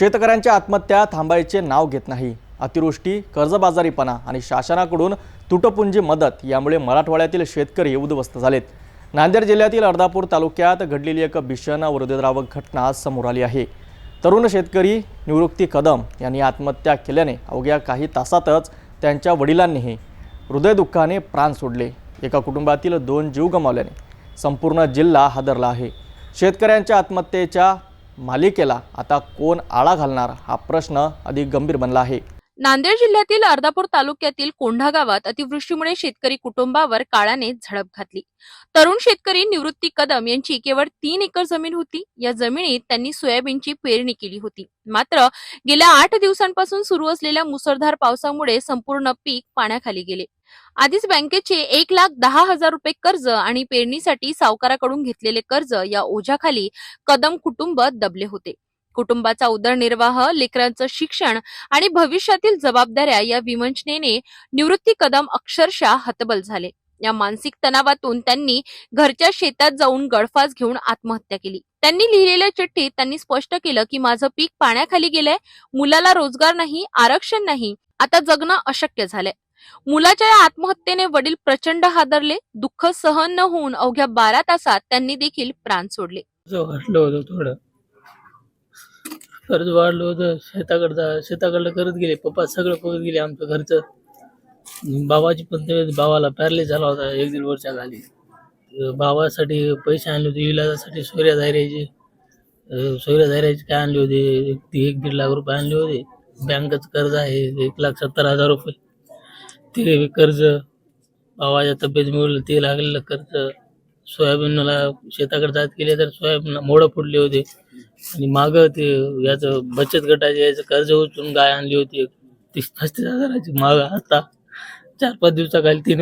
शेतकऱ्यांच्या आत्महत्या थांबायचे नाव घेत नाही. अतिवृष्टी कर्जबाजारीपणा आणि शासनाकडून तुटपुंजी मदत यामुळे मराठवाड्यातील शेतकरी उद्ध्वस्त झालेत. नांदेड जिल्ह्यातील अर्धापूर तालुक्यात घडलेली एक भीषण हृदयद्रावक घटना आज समोर आली आहे. तरुण शेतकरी निवृत्ती कदम यांनी आत्महत्या केल्याने अवघ्या काही तासातच त्यांच्या वडिलांनीही हृदयदुःखाने प्राण सोडले. एका कुटुंबातील दोन जीव गमावल्याने संपूर्ण जिल्हा हादरला आहे. शेतकऱ्यांच्या आत्महत्येच्या मालिकेला आता कोण आळा घालणार हा प्रश्न अधिक गंभीर बनला आहे. नांदेड जिल्ह्यातील अर्धापूर तालुक्यातील कोंढा गावात अतिवृष्टीमुळे शेतकरी कुटुंबावर काळाने झडप घातली. तरुण शेतकरी निवृत्ती कदम यांची केवळ तीन एकर जमीन होती. या जमिनीत त्यांनी सोयाबीनची पेरणी केली होती. मात्र गेल्या आठ दिवसांपासून सुरू असलेल्या मुसळधार पावसामुळे संपूर्ण पीक पाण्याखाली गेले. आधीच बँकेचे एक लाख दहा हजार रुपये कर्ज आणि पेरणीसाठी सावकाराकडून घेतलेले कर्ज या ओझ्याखाली कदम कुटुंब दबले होते. कुटुंबाचा उदरनिर्वाह लेकरांचं शिक्षण आणि भविष्यातील जबाबदाऱ्या या विमंचनेने निवृत्ती कदम अक्षरशः हतबल झाले. या मानसिक तणावातून त्यांनी घरच्या शेतात जाऊन गळफास घेऊन आत्महत्या केली. त्यांनी लिहिलेल्या चिठ्ठीत त्यांनी स्पष्ट केलं की माझं पीक पाण्याखाली गेलंय मुलाला रोजगार नाही आरक्षण नाही आता जगणं अशक्य झालंय. मुलाच्या या आत्महत्येने वडील प्रचंड हादरले दुःख सहन न होऊन अवघ्या बारा तासात त्यांनी देखील प्राण सोडले. जो वाढलं होतं थोडं. कर्ज वाढलं होतं. शेताकडचा शेताकडलं करत गेले पप्पा सगळं करत गेले आमचं घरचं. बाबाची पण तब्येत भावाला पॅरले झाला होता एक दीड वर्षा खाली भावासाठी पैसे आणले होते इलाजासाठी सोयऱ्या धायऱ्याचे सोयऱ्या धायऱ्याचे काय आणले होते? एक दीड लाख रुपये आणले होते. बँकच कर्ज आहे एक लाख सत्तर हजार रुपये. ते कर्ज भावाच्या तब्येत मिळवलं ते लागलेलं कर्ज. सोयाबीनला शेताकडे जात गेले तर सोयाबीन मोडं फुटले होते. आणि माग ते याचं बचत गटाचे याचं कर्ज उचलून गाय आणली होती तीस पस्तीस हजाराची माग. आता चार पाच दिवसाखाली तीन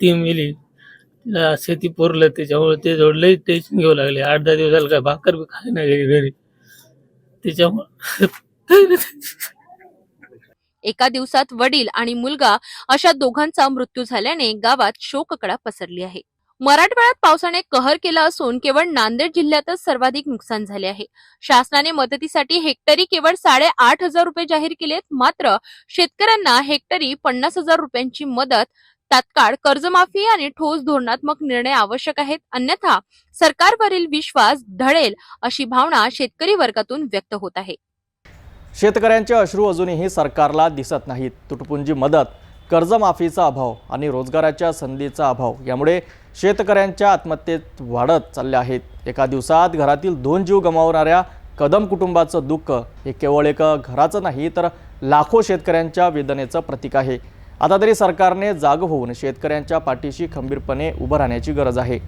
ती मिली. तिला शेती पुरलं. त्याच्यामुळे ते जवळ टेन्शन घेऊ लागले. आठ दहा दिवसाला काय भाकर बी खाय नाही गेली घरी. त्याच्यामुळे एका दिवसात वडील आणि मुलगा अशा दोघांचा मृत्यू झाल्याने गावात शोककडा पसरली आहे. मराठवाड्यात पावसाने कहर केला असून केवळ नांदेड जिल्ह्यातच सर्वाधिक नुकसान झाले आहे. शासनाने मदतीसाठी हेक्टरी केवळ साडेआठ हजार रुपये जाहीर केलेत मात्र शेतकऱ्यांना हेक्टरी पन्नास हजार रुपयांची मदत तात्काळ कर्जमाफी आणि ठोस धोरणात्मक निर्णय आवश्यक आहेत. अन्यथा सरकारवरील विश्वास ढळेल अशी भावना शेतकरी वर्गातून व्यक्त होत आहे. शेतकऱ्यांचे अश्रू अजूनही सरकारला दिसत नाहीत. तुटपुंजी मदत कर्जमाफीचा अभाव आणि रोजगाराच्या संधीचा अभाव यामुळे शेतकऱ्यांच्या आत्महत्येत वाढत चालल्या आहेत. एका दिवसात घरातील दोन जीव गमावणाऱ्या कदम कुटुंबाचं दुःख हे केवळ एक घराचं नाही तर लाखो शेतकऱ्यांच्या वेदनेचं प्रतीक आहे. आता तरी सरकारने जाग होऊन शेतकऱ्यांच्या पाठीशी खंबीरपणे उभं राहण्याची गरज आहे.